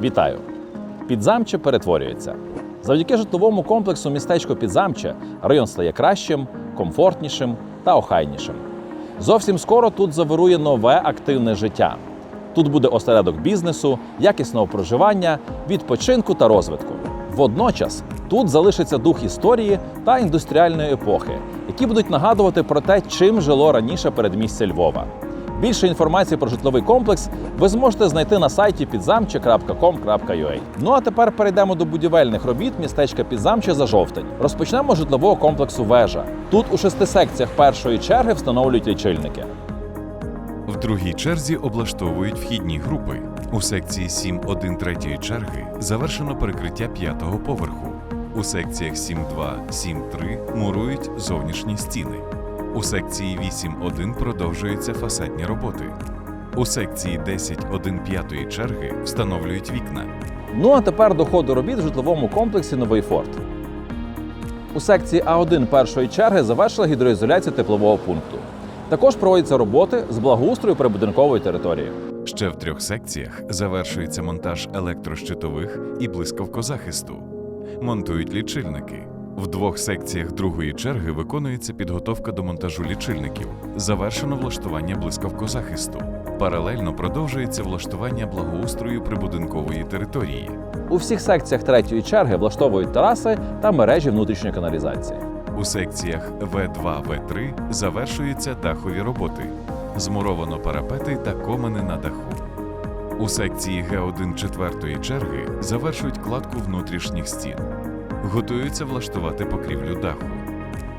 Вітаю! Підзамче перетворюється. Завдяки житловому комплексу містечко Підзамче район стає кращим, комфортнішим та охайнішим. Зовсім скоро тут завирує нове активне життя. Тут буде осередок бізнесу, якісного проживання, відпочинку та розвитку. Водночас тут залишиться дух історії та індустріальної епохи, які будуть нагадувати про те, чим жило раніше передмістя Львова. Більше інформації про житловий комплекс ви зможете знайти на сайті підзамче.com.ua. Ну а тепер перейдемо до будівельних робіт містечка Підзамче за жовтень. Розпочнемо з житлового комплексу Вежа. Тут у шести секціях першої черги встановлюють лічильники. В другій черзі облаштовують вхідні групи. У секції 7-1 третьої черги завершено перекриття п'ятого поверху. У секціях 7-2, 7-3 мурують зовнішні стіни. У секції 8-1 продовжуються фасадні роботи. У секції 10-1 черги встановлюють вікна. Ну а тепер до ходу робіт в житловому комплексі Новий Форт. У секції А1 першої черги завершили гідроізоляцію теплового пункту. Також проводяться роботи з благоустрою прибудинкової території. Ще в трьох секціях завершується монтаж електрощитових і блискавкозахисту. Монтують лічильники. В двох секціях другої черги виконується підготовка до монтажу лічильників. Завершено влаштування блискавкозахисту. Паралельно продовжується влаштування благоустрою прибудинкової території. У всіх секціях третьої черги влаштовують тераси та мережі внутрішньої каналізації. У секціях В2, В3 завершуються дахові роботи. Змуровано парапети та комини на даху. У секції Г1 четвертої черги завершують кладку внутрішніх стін. Готуються влаштувати покрівлю даху.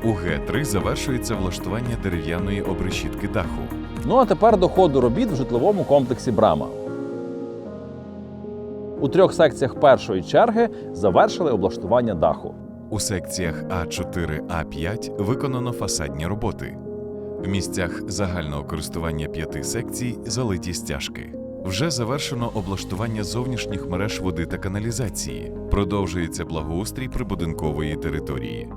У Г3 завершується влаштування дерев'яної обрешітки даху. Ну а тепер до ходу робіт в житловому комплексі Брама. У трьох секціях першої черги завершили облаштування даху. У секціях А4, А5 виконано фасадні роботи. В місцях загального користування п'яти секцій залиті стяжки. Вже завершено облаштування зовнішніх мереж води та каналізації. Продовжується благоустрій прибудинкової території.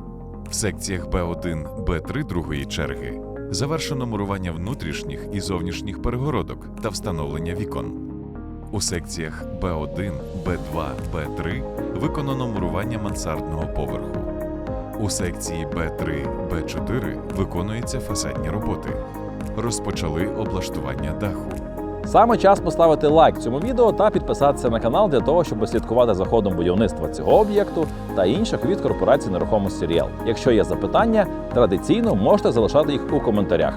В секціях Б1, Б3 другої черги завершено мурування внутрішніх і зовнішніх перегородок та встановлення вікон. У секціях Б1, Б2, Б3 виконано мурування мансардного поверху. У секції Б3, Б4 виконуються фасадні роботи. Розпочали облаштування даху. Саме час поставити лайк цьому відео та підписатися на канал для того, щоб слідкувати за ходом будівництва цього об'єкту та інших від корпорації нерухомості Ріел. Якщо є запитання, традиційно можете залишати їх у коментарях.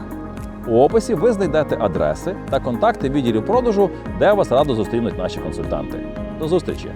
У описі ви знайдете адреси та контакти відділів продажу, де вас радо зустрінуть наші консультанти. До зустрічі!